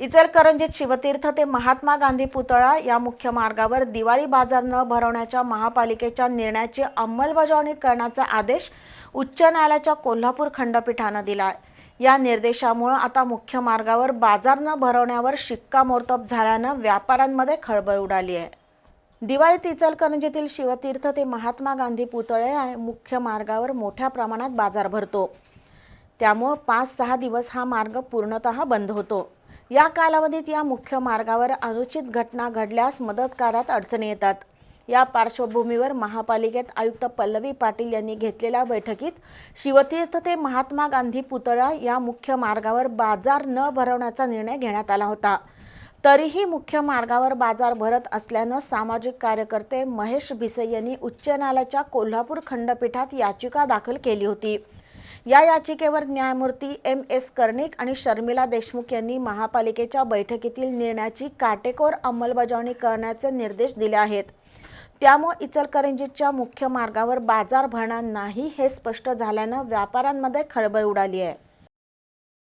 इचलकरंजीत शिवतीर्थ ते महात्मा गांधी पुतळा या मुख्य मार्गावर दिवाळी बाजार न भरवण्याच्या महापालिकेच्या निर्णयाची अंमलबजावणी करण्याचा आदेश उच्च न्यायालयाच्या कोल्हापूर खंडपीठानं दिला आहे या निर्देशामुळं आता मुख्य मार्गावर बाजार न भरवण्यावर शिक्कामोर्तब झाल्यानं व्यापाऱ्यांमध्ये खळबळ उडाली आहे. दिवाळीत इचलकरंजीतील शिवतीर्थ ते महात्मा गांधी पुतळे या मुख्य मार्गावर मोठ्या प्रमाणात बाजार भरतो. त्यामुळं पाच सहा दिवस हा मार्ग पूर्णतः बंद होतो. या कालावधीत या मुख्य मार्गावर अनुचित घटना घडल्यास मदत कार्यात अडचणी येतात. या पार्श्वभूमीवर महापालिकेत आयुक्त पल्लवी पाटील यांनी घेतलेल्या बैठकीत शिवतीर्थ ते महात्मा गांधी पुतळा या मुख्य मार्गावर बाजार न भरवण्याचा निर्णय घेण्यात आला होता. तरीही मुख्य मार्गावर बाजार भरत असल्यानं सामाजिक कार्यकर्ते महेश भिसे यांनी उच्च न्यायालयाच्या कोल्हापूर खंडपीठात याचिका दाखल केली होती. या याचिकेवर न्यायमूर्ती एम एस कर्णिक आणि शर्मिला देशमुख यांनी महापालिकेच्या बैठकीतील निर्णयाची काटेकोर अंमलबजावणी करण्याचे निर्देश दिले आहेत. त्यामुळे इचलकरंजीच्या मुख्य मार्गावर बाजार भरणार नाही हे स्पष्ट झाल्यानं व्यापाऱ्यांमध्ये खळबळ उडाली आहे.